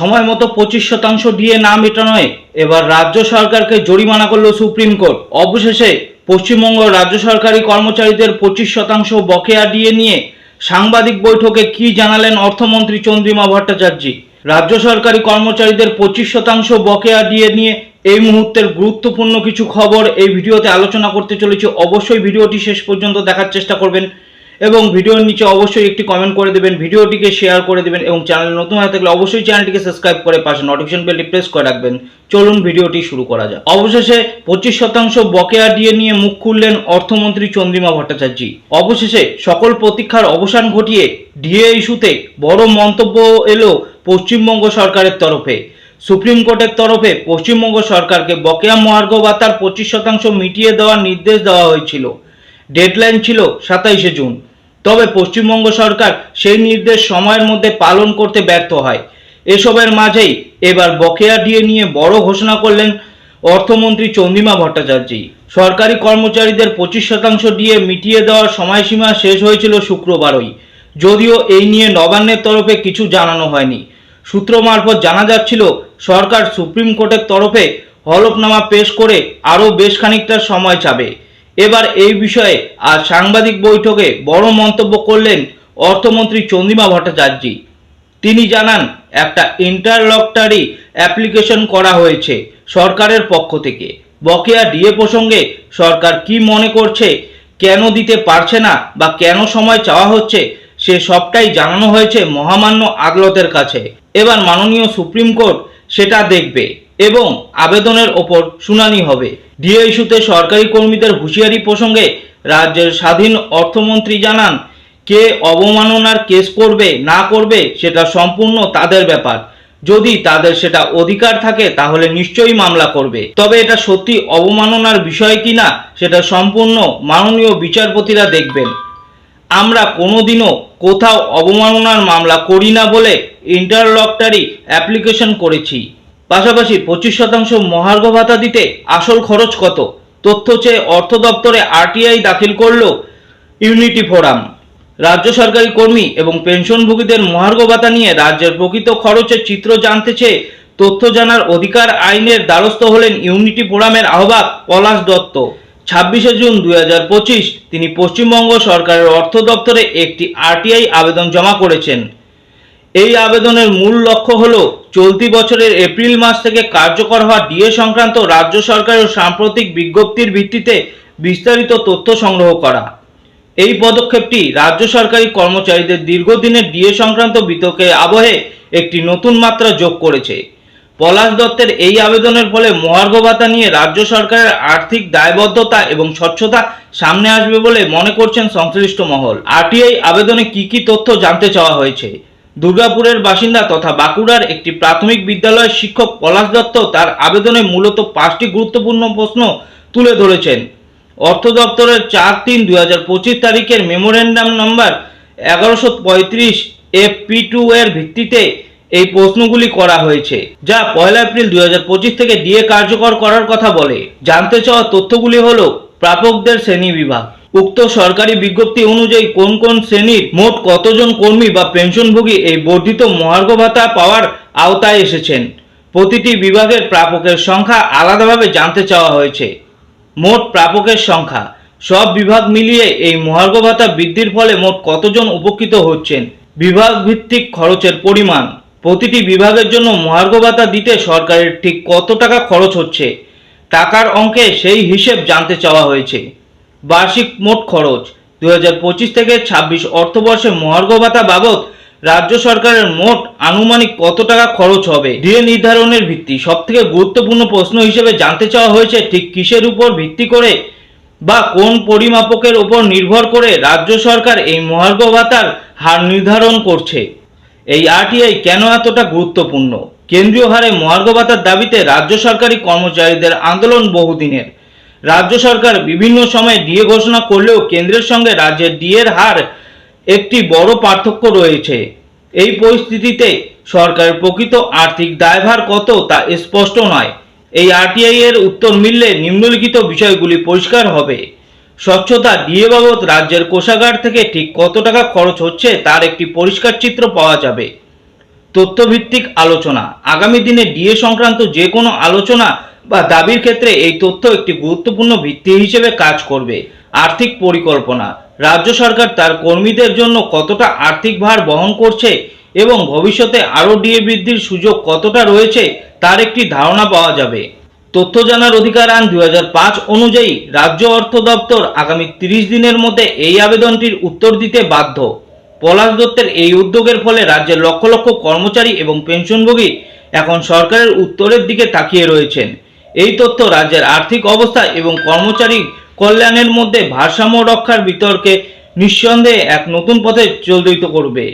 সময় মতো পঁচিশ শতাংশ ডিএ না মেটানোয় এবার রাজ্য সরকারকে জরিমানা করল সুপ্রিম কোর্ট। অবশেষে পশ্চিমবঙ্গ রাজ্য সরকারি কর্মচারীদের পঁচিশ শতাংশ বকেয়া ডিএ নিয়ে সাংবাদিক বৈঠকে কি জানালেন অর্থমন্ত্রী চন্দ্রিমা ভট্টাচার্য? রাজ্য সরকারি কর্মচারীদের পঁচিশ শতাংশ বকেয়া ডিএ নিয়ে এই মুহূর্তের গুরুত্বপূর্ণ কিছু খবর এই ভিডিওতে আলোচনা করতে চলেছি। অবশ্যই ভিডিওটি শেষ পর্যন্ত দেখার চেষ্টা করবেন। এবং ভিডিওর নিচে অবশ্যই একটি কমেন্ট করে দেবেন, ভিডিওটিকে শেয়ার করে দেবেন এবং চ্যানেল নতুন হয়ে থাকলে অবশ্যই চ্যানেলটিকে সাবস্ক্রাইব করে পাশে নোটিফিকেশন বেলটি প্রেস করে রাখবেন। চলুন ভিডিওটি শুরু করা যাক। অবশেষে পঁচিশ শতাংশ বকেয়া দিয়ে নিয়ে মুখ খুললেন অর্থমন্ত্রী চন্দ্রিমা ভট্টাচার্য। অবশেষে সকল প্রতীক্ষার অবসান ঘটিয়ে ডিএ ইস্যুতে বড় মন্তব্য এলো পশ্চিমবঙ্গ সরকারের তরফে। সুপ্রিম কোর্টের তরফে পশ্চিমবঙ্গ সরকারকে বকেয়া মহার্ঘ ভাতার পঁচিশ শতাংশ মিটিয়ে দেওয়ার নির্দেশ দেওয়া হয়েছিল। ডেডলাইন ছিল সাতাইশে জুন। তবে পশ্চিমবঙ্গ সরকার সেই নির্দেশ সময়ের মধ্যে পালন করতে ব্যর্থ হয়। এসবের মাঝেই এবার বকেয়া দিয়ে নিয়ে বড় ঘোষণা করলেন অর্থমন্ত্রী চন্দ্রিমা ভট্টাচার্য। সরকারি কর্মচারীদের পঁচিশ শতাংশ দিয়ে মিটিয়ে দেওয়ার সময়সীমা শেষ হয়েছিল শুক্রবারই। যদিও এই নিয়ে নবান্নের তরফে কিছু জানানো হয়নি। সূত্র মারফত জানা যাচ্ছিল, সরকার সুপ্রিম কোর্টের তরফে হলফনামা পেশ করে আরও বেশ খানিকটা সময় চাবে। এবার এই বিষয়ে আজ সাংবাদিক বৈঠকে বড় মন্তব্য করলেন অর্থমন্ত্রী চন্দ্রিমা ভট্টাচার্য। তিনি জানান, একটা ইন্টারলকটারি অ্যাপ্লিকেশন করা হয়েছে সরকারের পক্ষ থেকে। বকেয়া ডিএ প্রসঙ্গে সরকার কি মনে করছে, কেন দিতে পারছে না বা কেন সময় চাওয়া হচ্ছে, সে সবটাই জানানো হয়েছে মহামান্য আদালতের কাছে। এবার মাননীয় সুপ্রিম কোর্ট সেটা দেখবে। এবং আবেদনের ওপর শুনানি হবে। ডিএ ইস্যুতে সরকারি কর্মীদের হুঁশিয়ারি প্রসঙ্গে রাজ্যের স্বাধীন অর্থমন্ত্রী জানান, কে অবমাননার কেস করবে, না করবে, সেটা সম্পূর্ণ তাদের ব্যাপার। যদি তাদের সেটা অধিকার থাকে, তাহলে নিশ্চয়ই মামলা করবে। তবে এটা সত্যি অবমাননার বিষয় কিনা, সেটা সম্পূর্ণ মাননীয় বিচারপতিরা দেখবেন। আমরা কোনোদিনও কোথাও অবমাননার মামলা করি না বলে ইন্টারলকটারি অ্যাপ্লিকেশন করেছি। পাশাপাশি পঁচিশ শতাংশ মহার্ঘ ভাতা দিতে আসল খরচ কত? তথ্য চেয়ে অর্থ দপ্তরে আরটিআই দাখিল করল ইউনিটি ফোরাম। রাজ্য সরকারি কর্মী এবং পেনশনভোগীদের মহার্ঘ ভাতা নিয়ে রাজ্যের প্রকৃত খরচের চিত্র জানতে চেয়ে তথ্য জানার অধিকার আইনের দ্বারস্থ হলেন ইউনিটি ফোরামের আহ্বায়ক পলাশ দত্ত। ছাব্বিশে জুন দুই তিনি পশ্চিমবঙ্গ সরকারের অর্থ দপ্তরে একটি আরটিআই আবেদন জমা করেছেন। এই আবেদনের মূল লক্ষ্য হল চলতি বছরের এপ্রিল মাস থেকে কার্যকর হওয়া ডিএ সংক্রান্ত রাজ্য সরকারের সাম্প্রতিক বিজ্ঞপ্তির ভিত্তিতে বিস্তারিত তথ্য সংগ্রহ করা। এই পদক্ষেপটি রাজ্য সরকারি কর্মচারীদের দীর্ঘদিনের ডিএ সংক্রান্ত বিতর্কের আবহে একটি নতুন মাত্রা যোগ করেছে। পলাশ দত্তের এই আবেদনের ফলে মহার্ঘ ভাতা নিয়ে রাজ্য সরকারের আর্থিক দায়বদ্ধতা এবং স্বচ্ছতা সামনে আসবে বলে মনে করছেন সংশ্লিষ্ট মহল। আরটিআই আবেদনে কি কি তথ্য জানতে চাওয়া হয়েছে? দুর্গাপুরের বাসিন্দা তথা বাঁকুড়ার একটি প্রাথমিক বিদ্যালয়ের শিক্ষক পলাশ দত্ত তার আবেদনে মূলত পাঁচটি গুরুত্বপূর্ণ প্রশ্ন তুলে ধরেছেন। অর্থ দপ্তরের চার তিন দুই হাজার পঁচিশ তারিখের মেমোরেন্ডাম নম্বর এগারোশো পঁয়ত্রিশ এফ পি টু এর ভিত্তিতে এই প্রশ্নগুলি করা হয়েছে, যা পয়লা এপ্রিল দুই হাজার পঁচিশ থেকে ডিএ কার্যকর করার কথা বলে। জানতে চাওয়া তথ্যগুলি হল, প্রাপকদের শ্রেণি বিভাগ। উক্ত সরকারি বিজ্ঞপ্তি অনুযায়ী কোন কোন শ্রেণির মোট কতজন কর্মী বা পেনশনভোগী এই বর্ধিত মহার্ঘ ভাতা পাওয়ার আওতায় এসেছেন? প্রতিটি বিভাগের প্রাপকের সংখ্যা আলাদাভাবে জানতে চাওয়া হয়েছে। মোট প্রাপকের সংখ্যা। সব বিভাগ মিলিয়ে এই মহার্ঘ ভাতা বৃদ্ধির ফলে মোট কতজন উপকৃত হচ্ছেন? বিভাগ ভিত্তিক খরচের পরিমাণ। প্রতিটি বিভাগের জন্য মহার্ঘ ভাতা দিতে সরকারের ঠিক কত টাকা খরচ হচ্ছে? টাকার অঙ্কে সেই হিসেব জানতে চাওয়া হয়েছে। বার্ষিক মোট খরচ। দুই হাজার পঁচিশ থেকে ছাব্বিশ অর্থবর্ষে মহার্ঘ ভাতা বাবদ রাজ্য সরকারের মোট আনুমানিক কত টাকা খরচ হবে? ডিএ নির্ধারণের ভিত্তি। সবথেকে গুরুত্বপূর্ণ প্রশ্ন হিসেবে জানতে চাওয়া হয়েছে, ঠিক কিসের উপর ভিত্তি করে বা কোন পরিমাপকের উপর নির্ভর করে রাজ্য সরকার এই মহার্ঘ ভাতার হার নির্ধারণ করছে? এই আরটিআই কেন এতটা গুরুত্বপূর্ণ? কেন্দ্রীয় হারে মহার্ঘ ভাতার দাবিতে রাজ্য সরকারি কর্মচারীদের আন্দোলন বহুদিনের। রাজ্য সরকার বিভিন্ন সময়ে ডিএ ঘোষণা করলেও কেন্দ্রের সঙ্গে রাজ্যের ডিএর হার একটি বড় পার্থক্য রয়েছে। এই পরিস্থিতিতে সরকারের প্রকৃত আর্থিক দায়ভার কত তা স্পষ্ট নয়। এই আরটিআই এর উত্তর মিললে নিম্নলিখিত বিষয়গুলি পরিষ্কার হবে। স্বচ্ছতা ডিএ বাবদ রাজ্যের কোষাগার থেকে ঠিক কত টাকা খরচ হচ্ছে তার একটি পরিষ্কার চিত্র পাওয়া যাবে। তথ্যভিত্তিক আলোচনা। আগামী দিনে ডিএ সংক্রান্ত যে কোনো আলোচনা বা দাবির ক্ষেত্রে এই তথ্য একটি গুরুত্বপূর্ণ ভিত্তি হিসেবে কাজ করবে। আর্থিক পরিকল্পনা। রাজ্য সরকার তার কর্মীদের জন্য কতটা আর্থিক ভার বহন করছে এবং ভবিষ্যতে আরও ডিএ বৃদ্ধির সুযোগ কতটা রয়েছে তার একটি ধারণা পাওয়া যাবে। তথ্য জানার অধিকার আইন দু হাজার পাঁচ অনুযায়ী রাজ্য অর্থ দপ্তর আগামী তিরিশ দিনের মধ্যে এই আবেদনটির উত্তর দিতে বাধ্য। পলাশ দত্তের এই উদ্যোগের ফলে রাজ্যের লক্ষ লক্ষ কর্মচারী এবং পেনশনভোগী এখন সরকারের উত্তরের দিকে তাকিয়ে রয়েছেন। এই তথ্য রাজ্যের আর্থিক অবস্থা এবং কর্মচারী কল্যাণের মধ্যে ভারসাম্য রক্ষার বিতর্কে নিঃসন্দেহে এক নতুন পথে চলিত করবে।